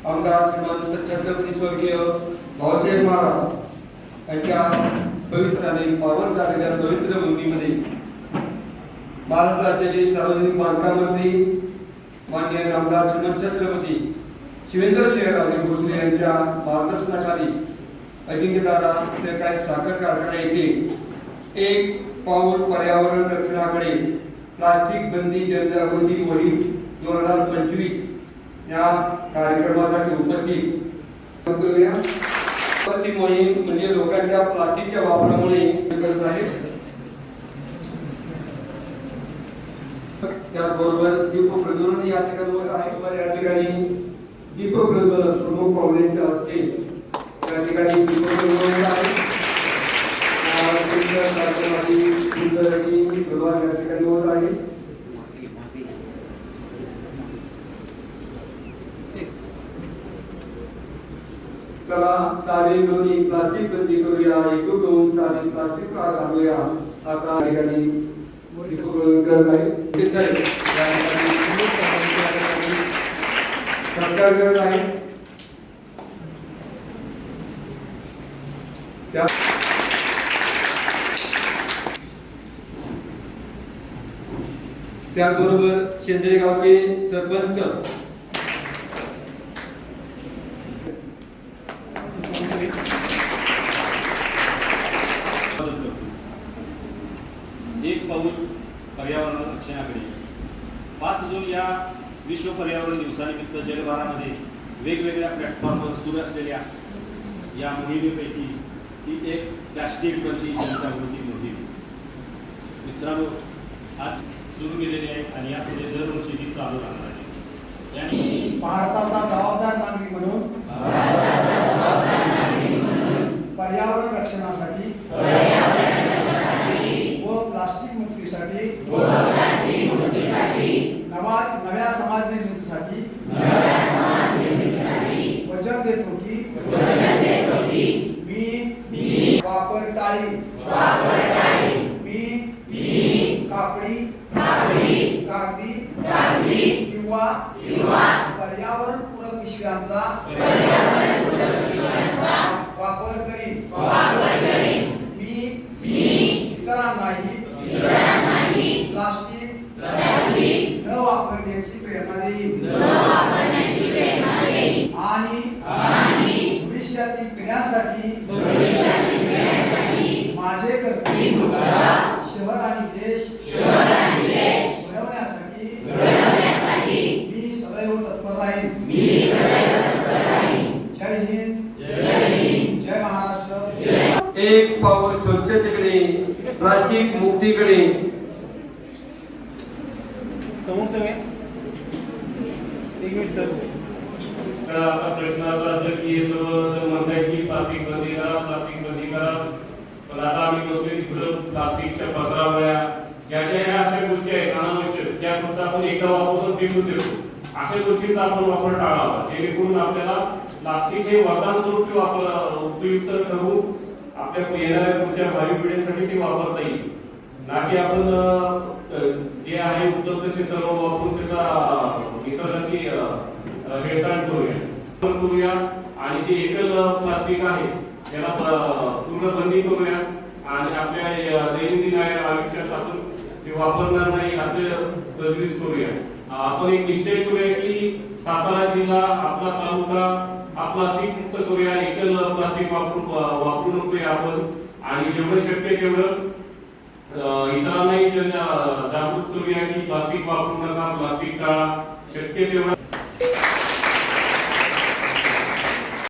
आमदार श्रीमंत छत्रपती स्वर्गीय भाऊसाहेब महाराज यांच्या पवित्र आणि पावन झालेल्या पवित्र भूमीमध्ये महाराष्ट्र राज्याचे सार्वजनिक बांधकाम मंत्री मान्य आमदार श्रीमंत छत्रपती शिवेंद्र शेखररावजी भोसले यांच्या मार्गदर्शनाखाली अजिंक्यदादा सहकारी साखर कारखाना येथे एक पाऊल पर्यावरण रक्षणाकडे प्लास्टिक बंदी जनजागृती मोहीम दोन हजार पंचवीस या कार्यक्रमासाठी उपस्थित. करूया. ती मोहीम म्हणजे लोकांच्या प्लास्टिकच्या वापरामुळे करत आहे. त्याचबरोबर दीप प्रज्वलन या ठिकाणी आहे. या ठिकाणी दीप प्रज्वलन प्रमुख पाहुण्यांच्या असते. या ठिकाणी दीप प्रज्वलन होत आहे या सुंदर कार्यक्रमाची सुंदर अशी सुरुवात या ठिकाणी होत आहे चला सारे दोन्ही प्लास्टिक बंदी करूया एकूण होऊन सारे प्लास्टिक का घालूया असा ठिकाणी दीपप्रज्वलन करत आहे. ते साहेब, या ठिकाणी करत आहे. त्या त्याचबरोबर शेंद्रे एक पाऊल पर्यावरण रक्षणाकडे. पाच जून या विश्व पर्यावरण दिवसानिमित्त जगभरामध्ये वेगवेगळ्या प्लॅटफॉर्मवर सुरू असलेल्या या मोहिमेपैकी ही एक प्लॅस्टिक बंदी जनजागृती मोहीम. मित्रांनो आज सुरू केलेली आहे आणि यापुढे दरवर्षी ती चालू राहणार आहे. भारताचा जबाबदार मुक्तीसाठी नवा नव्या समाज निर्मितीसाठी वचन देतो की मी वापर टाळी मी कापडी कागदी किंवा पर्यावरण पूरक पिशव्यांचा वापर करीन मी इतरांनाही प्लास्टिक न वापरण्याची प्रेरणा देईन. आणि भविष्यातील पिढ्यांसाठी माझे कर्तव्य शहर आणि देश घडवण्यासाठी मी सदैव तत्पर राहीन. जय हिंद. जय महाराष्ट्र. एक पाऊल स्वच्छतेकडे प्लास्टिक मुक्तीकडे समोर सगळे? एक मिनिट सर. प्रश्न असा असेल की हे सर्व म्हणताय की प्लास्टिक बंदी करा प्लास्टिक बंदी करा पण आता आम्ही बसलो तिकडं प्लास्टिकच्या पत्रावळ्या ज्या ज्या ह्या अशा गोष्टी आहेत अनावश्यक ज्या फक्त आपण एकदा वापरून फेकून देतो अशा गोष्टींचा आपण वापर टाळावा जेणेकरून आपल्याला प्लास्टिक हे वरदान स्वरूप वापर उपयुक्त ठरवून आपल्या येणाऱ्या पुढच्या भावी पिढ्यांसाठी ते वापरता येईल. ना की आपण जे आहे उपलब्ध ते सर्व वापरून त्याचा निसर्गाची हेळसांड करूया. करूया आणि जे एकल प्लास्टिक आहे त्याला पूर्ण बंदी करूया आणि आपल्या दैनंदिन आयुष्यात आपण ते वापरणार नाही असे तजवीज करूया. आपण एक निश्चय करूया की सातारा जिल्हा आपला तालुका हा प्लास्टिक मुक्त करूया एकल प्लास्टिक वापरून वापरू नकोया आपण. आणि जेवढं शक्य तेवढं इतरांनाही जन- जागृत करूया की प्लास्टिक वापरू नका प्लास्टिक टाळा शक्य तेवढा